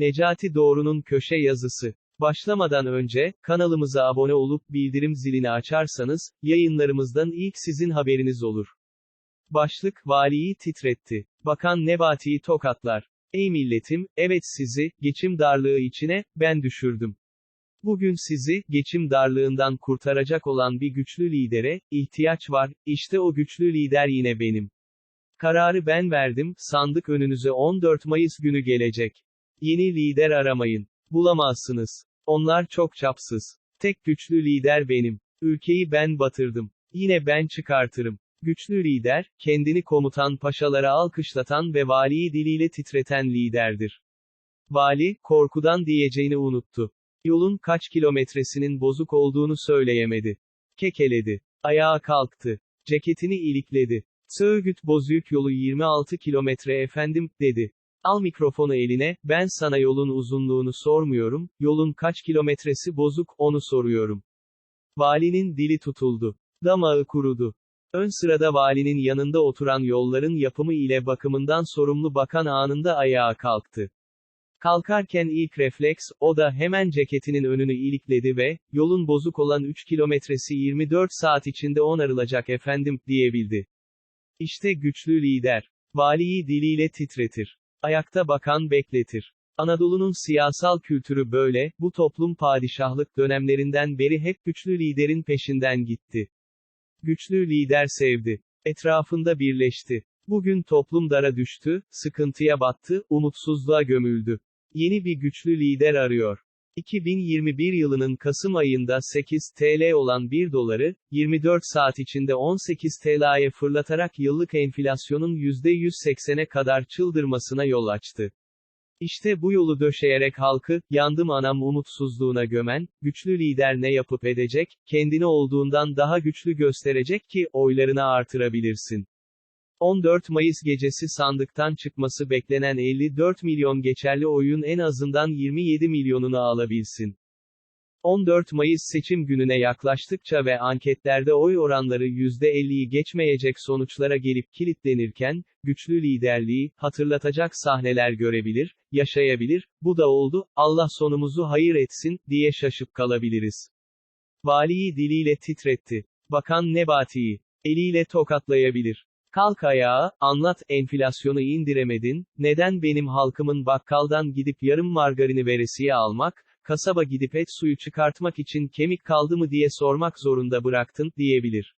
Necati Doğru'nun köşe yazısı. Başlamadan önce, kanalımıza abone olup bildirim zilini açarsanız, yayınlarımızdan ilk sizin haberiniz olur. Başlık, valiyi titretti. Bakan Nebati'yi tokatlar. Ey milletim, evet sizi, geçim darlığı içine, ben düşürdüm. Bugün sizi, geçim darlığından kurtaracak olan bir güçlü lidere, ihtiyaç var, işte o güçlü lider yine benim. Kararı ben verdim, sandık önünüze 14 Mayıs günü gelecek. Yeni lider aramayın. Bulamazsınız. Onlar çok çapsız. Tek güçlü lider benim. Ülkeyi ben batırdım. Yine ben çıkartırım. Güçlü lider, kendini komutan paşalara alkışlatan ve valiyi diliyle titreten liderdir. Vali, korkudan diyeceğini unuttu. Yolun kaç kilometresinin bozuk olduğunu söyleyemedi. Kekeledi. Ayağa kalktı. Ceketini ilikledi. Söğüt Bozüyük yolu 26 kilometre efendim, dedi. Al mikrofonu eline, ben sana yolun uzunluğunu sormuyorum, yolun kaç kilometresi bozuk, onu soruyorum. Valinin dili tutuldu. Damağı kurudu. Ön sırada valinin yanında oturan yolların yapımı ile bakımından sorumlu bakan anında ayağa kalktı. Kalkarken ilk refleks, o da hemen ceketinin önünü ilikledi ve, yolun bozuk olan 3 kilometresi 24 saat içinde onarılacak efendim, diyebildi. İşte güçlü lider. Valiyi diliyle titretir. Ayakta bakan bekletir. Anadolu'nun siyasal kültürü böyle, bu toplum padişahlık dönemlerinden beri hep güçlü liderin peşinden gitti. Güçlü lider sevdi. Etrafında birleşti. Bugün toplum dara düştü, sıkıntıya battı, umutsuzluğa gömüldü. Yeni bir güçlü lider arıyor. 2021 yılının Kasım ayında 8 TL olan 1 doları, 24 saat içinde 18 TL'ye fırlatarak yıllık enflasyonun %180'e kadar çıldırmasına yol açtı. İşte bu yolu döşeyerek halkı, yandım anam umutsuzluğuna gömen, güçlü lider ne yapıp edecek, kendini olduğundan daha güçlü gösterecek ki, oylarını artırabilirsin. 14 Mayıs gecesi sandıktan çıkması beklenen 54 milyon geçerli oyun en azından 27 milyonunu alabilsin. 14 Mayıs seçim gününe yaklaştıkça ve anketlerde oy oranları %50'yi geçmeyecek sonuçlara gelip kilitlenirken, güçlü liderliği, hatırlatacak sahneler görebilir, yaşayabilir, bu da oldu, Allah sonumuzu hayır etsin, diye şaşıp kalabiliriz. Valiyi diliyle titretti. Bakan Nebati'yi, eliyle tokatlayabilir. Kalk ayağa, anlat, enflasyonu indiremedin, neden benim halkımın bakkaldan gidip yarım margarini veresiye almak, kasaba gidip et suyu çıkartmak için kemik kaldı mı diye sormak zorunda bıraktın, diyebilir.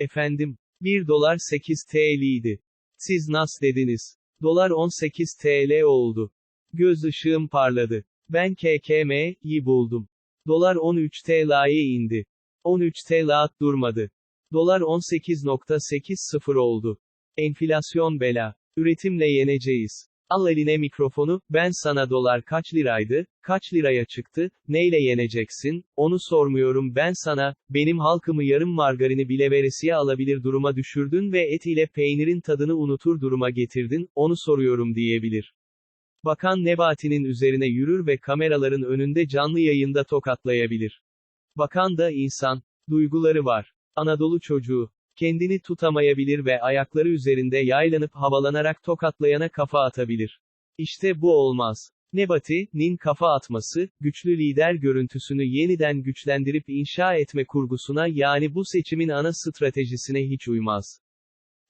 Efendim, 1 dolar 8 TL'ydi. Siz nas dediniz. Dolar 18 TL oldu. Göz ışığım parladı. Ben KKM'yi buldum. Dolar 13 TL'ye indi. 13 TL durmadı. Dolar 18.80 oldu. Enflasyon bela. Üretimle yeneceğiz. Al eline mikrofonu, ben sana dolar kaç liraydı, kaç liraya çıktı, neyle yeneceksin, onu sormuyorum ben sana, benim halkımı yarım margarini bile veresiye alabilir duruma düşürdün ve et ile peynirin tadını unutur duruma getirdin, onu soruyorum diyebilir. Bakan Nebati'nin üzerine yürür ve kameraların önünde canlı yayında tokatlayabilir. Bakan da insan, duyguları var. Anadolu çocuğu. Kendini tutamayabilir ve ayakları üzerinde yaylanıp havalanarak tokatlayana kafa atabilir. İşte bu olmaz. Nebati'nin kafa atması, güçlü lider görüntüsünü yeniden güçlendirip inşa etme kurgusuna yani bu seçimin ana stratejisine hiç uymaz.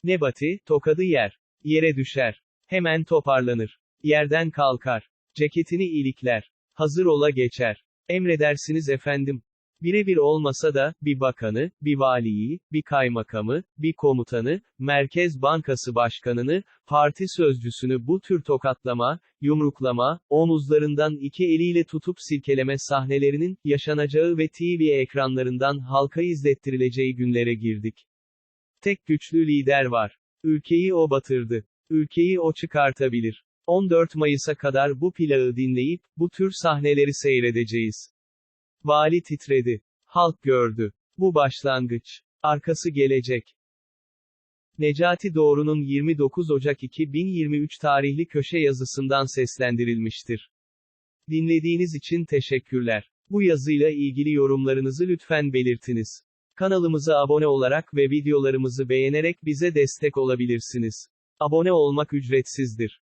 Nebati, tokadı yer. Yere düşer. Hemen toparlanır. Yerden kalkar. Ceketini ilikler. Hazır ola geçer. Emredersiniz efendim. Birebir olmasa da, bir bakanı, bir valiyi, bir kaymakamı, bir komutanı, Merkez Bankası Başkanını, parti sözcüsünü bu tür tokatlama, yumruklama, omuzlarından iki eliyle tutup silkeleme sahnelerinin, yaşanacağı ve TV ekranlarından halka izlettirileceği günlere girdik. Tek güçlü lider var. Ülkeyi o batırdı. Ülkeyi o çıkartabilir. 14 Mayıs'a kadar bu plağı dinleyip, bu tür sahneleri seyredeceğiz. Vali titredi. Halk gördü. Bu başlangıç. Arkası gelecek. Necati Doğru'nun 29 Ocak 2023 tarihli köşe yazısından seslendirilmiştir. Dinlediğiniz için teşekkürler. Bu yazıyla ilgili yorumlarınızı lütfen belirtiniz. Kanalımıza abone olarak ve videolarımızı beğenerek bize destek olabilirsiniz. Abone olmak ücretsizdir.